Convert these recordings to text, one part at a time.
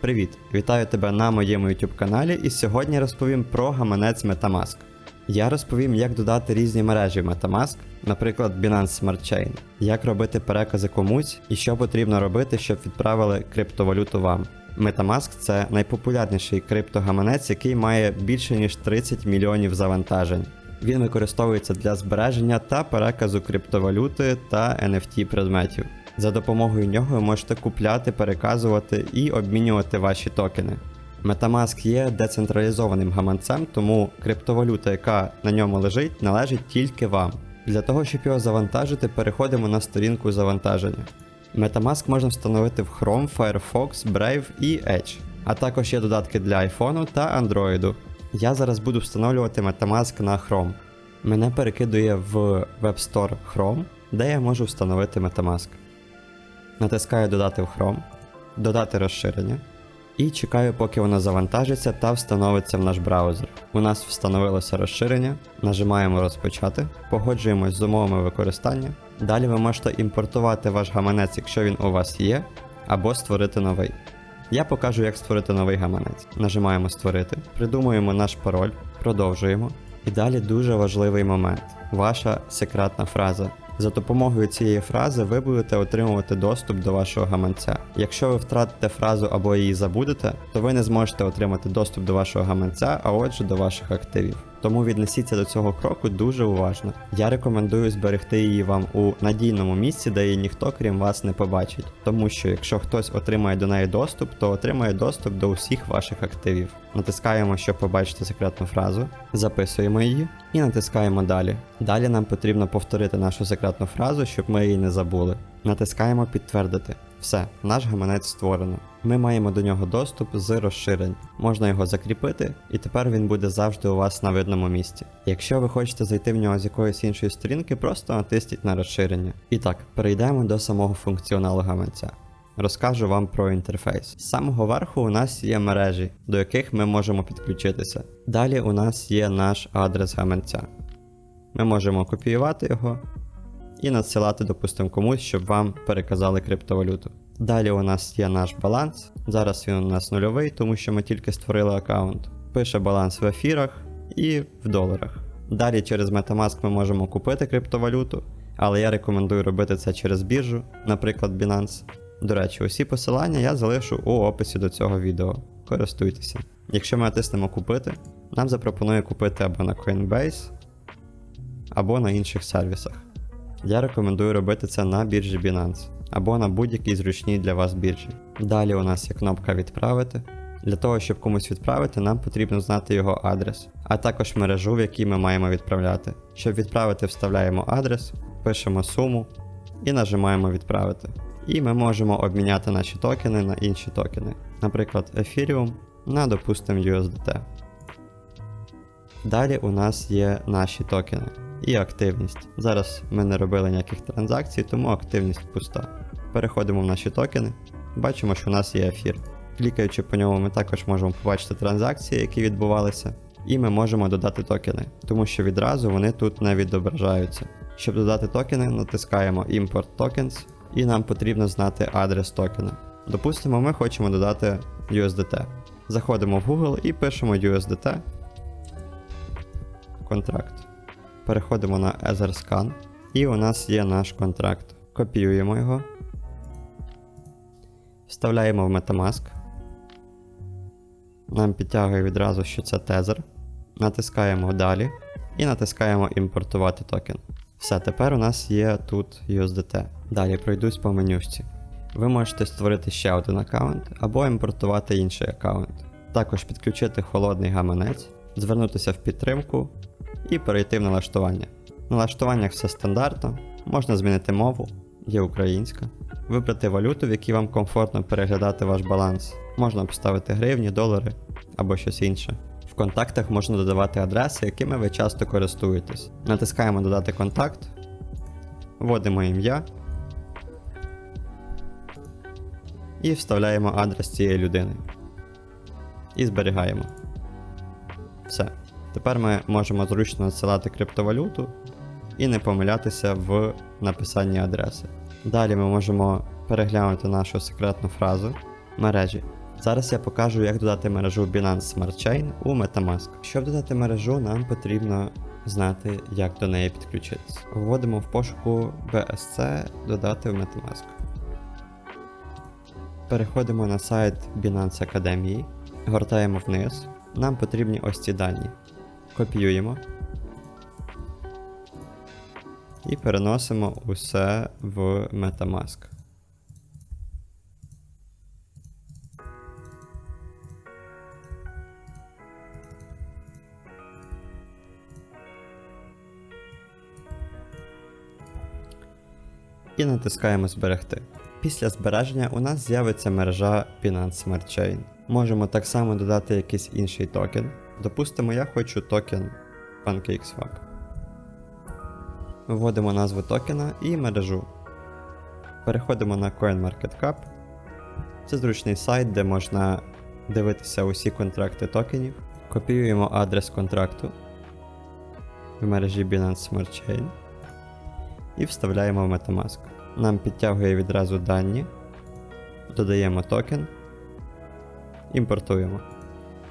Привіт! Вітаю тебе на моєму YouTube каналі і сьогодні розповім про гаманець Metamask. Я розповім, як додати різні мережі в Metamask, наприклад, Binance Smart Chain, як робити перекази комусь і що потрібно робити, щоб відправили криптовалюту вам. Metamask це найпопулярніший криптогаманець, який має більше ніж 30 мільйонів завантажень. Він використовується для збереження та переказу криптовалюти та NFT предметів. За допомогою нього ви можете купляти, переказувати і обмінювати ваші токени. Metamask є децентралізованим гаманцем, тому криптовалюта, яка на ньому лежить, належить тільки вам. Для того, щоб його завантажити, переходимо на сторінку завантаження. Metamask можна встановити в Chrome, Firefox, Brave і Edge, а також є додатки для iPhone та Android. Я зараз буду встановлювати Metamask на Chrome. Мене перекидує в Web Store Chrome, де я можу встановити Metamask. Натискаю Додати в Chrome, додати розширення і чекаю, поки воно завантажиться та встановиться в наш браузер. У нас встановилося розширення, нажимаємо розпочати, погоджуємось з умовами використання. Далі ви можете імпортувати ваш гаманець, якщо він у вас є, або створити новий. Я покажу, як створити новий гаманець. Нажимаємо Створити, придумуємо наш пароль, продовжуємо. І далі дуже важливий момент ваша секретна фраза. За допомогою цієї фрази ви будете отримувати доступ до вашого гаманця. Якщо ви втратите фразу або її забудете, то ви не зможете отримати доступ до вашого гаманця, а отже до ваших активів. Тому віднесіться до цього кроку дуже уважно. Я рекомендую зберегти її вам у надійному місці, де її ніхто крім вас не побачить. Тому що якщо хтось отримає до неї доступ, то отримає доступ до усіх ваших активів. Натискаємо, щоб побачити секретну фразу, записуємо її і натискаємо далі. Далі нам потрібно повторити нашу секретну фразу, щоб ми її не забули. Натискаємо підтвердити. Все, наш гаманець створено. Ми маємо до нього доступ з розширень. Можна його закріпити, і тепер він буде завжди у вас на видному місці. Якщо ви хочете зайти в нього з якоїсь іншої сторінки, просто натисніть на розширення. І так, перейдемо до самого функціоналу гаманця. Розкажу вам про інтерфейс. З самого верху у нас є мережі, до яких ми можемо підключитися. Далі у нас є наш адрес гаманця. Ми можемо копіювати його і надсилати, допустимо, комусь, щоб вам переказали криптовалюту. Далі у нас є наш баланс. Зараз він у нас нульовий, тому що ми тільки створили аккаунт. Пише баланс в ефірах і в доларах. Далі через Metamask ми можемо купити криптовалюту, але я рекомендую робити це через біржу, наприклад, Binance. До речі, усі посилання я залишу у описі до цього відео. Користуйтеся. Якщо ми натиснемо купити, нам запропонує купити або на Coinbase, або на інших сервісах. Я рекомендую робити це на біржі Binance або на будь-якій зручній для вас біржі. Далі у нас є кнопка Відправити. Для того, щоб комусь відправити, нам потрібно знати його адрес, а також мережу, в якій ми маємо відправляти. Щоб відправити, вставляємо адрес, пишемо суму і нажимаємо Відправити. І ми можемо обміняти наші токени на інші токени, наприклад, Ethereum на, допустимо, USDT. Далі у нас є наші токени і активність. Зараз ми не робили ніяких транзакцій, тому активність пуста. Переходимо в наші токени, бачимо, що у нас є ефір. Клікаючи по ньому, ми також можемо побачити транзакції, які відбувалися, і ми можемо додати токени, тому що відразу вони тут не відображаються. Щоб додати токени, натискаємо Import Tokens, і нам потрібно знати адрес токена. Допустимо, ми хочемо додати USDT. Заходимо в Google і пишемо USDT. Контракт. Переходимо на EtherScan, і у нас є наш контракт. Копіюємо його, вставляємо в Metamask. Нам підтягує відразу, що це тезер. Натискаємо далі і натискаємо імпортувати токен. Все, тепер у нас є тут USDT. Далі пройдусь по менюшці. Ви можете створити ще один аккаунт або імпортувати інший аккаунт. Також підключити холодний гаманець, звернутися в підтримку і перейти в налаштування. В налаштуваннях все стандартно, можна змінити мову, є українська, вибрати валюту, в якій вам комфортно переглядати ваш баланс. Можна поставити гривні, долари або щось інше. В контактах можна додавати адреси, якими ви часто користуєтесь. Натискаємо Додати контакт, вводимо ім'я і вставляємо адрес цієї людини. І зберігаємо. Все. Тепер ми можемо зручно надсилати криптовалюту і не помилятися в написанні адреси. Далі ми можемо переглянути нашу секретну фразу мережі. Зараз я покажу, як додати мережу Binance Smart Chain у Metamask. Щоб додати мережу, нам потрібно знати, як до неї підключитися. Вводимо в пошуку BSC додати в Metamask. Переходимо на сайт Binance Академії, гортаємо вниз. Нам потрібні ось ці дані. Копіюємо і переносимо усе в Metamask. І натискаємо Зберегти. Після збереження у нас з'явиться мережа Binance Smart Chain. Можемо так само додати якийсь інший токен. Допустимо, я хочу токен PancakeSwap. Вводимо назву токена і мережу. Переходимо на CoinMarketCap. Це зручний сайт, де можна дивитися усі контракти токенів. Копіюємо адрес контракту в мережі Binance Smart Chain і вставляємо в Metamask. Нам підтягує відразу дані, додаємо токен, імпортуємо.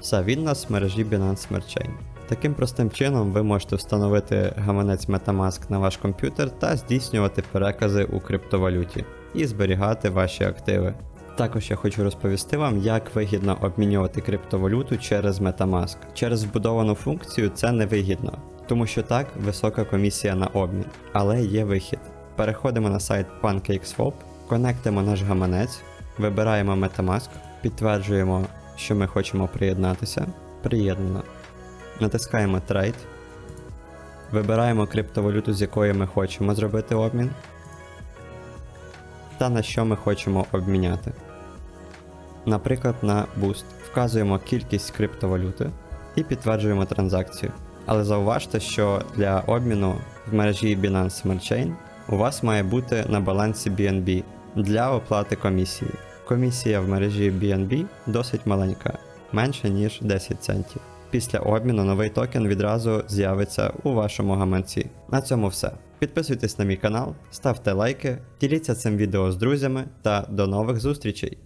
Він у в мережі Binance Smart Chain. Таким простим чином ви можете встановити гаманець Metamask на ваш комп'ютер та здійснювати перекази у криптовалюті і зберігати ваші активи. Також я хочу розповісти вам, як вигідно обмінювати криптовалюту через Metamask. Через вбудовану функцію це не вигідно, тому що так висока комісія на обмін. Але є вихід. Переходимо на сайт PancakeSwap, конектимо наш гаманець, вибираємо Metamask, підтверджуємо, що ми хочемо приєднатися. Приєднано. Натискаємо Trade. Вибираємо криптовалюту, з якої ми хочемо зробити обмін. Та на що ми хочемо обміняти. Наприклад, на Boost. Вказуємо кількість криптовалюти і підтверджуємо транзакцію. Але зауважте, що для обміну в мережі Binance Smart Chain у вас має бути на балансі BNB для оплати комісії. Комісія в мережі BNB досить маленька, менше ніж 10 центів. Після обміну новий токен відразу з'явиться у вашому гаманці. На цьому все. Підписуйтесь на мій канал, ставте лайки, діліться цим відео з друзями та до нових зустрічей!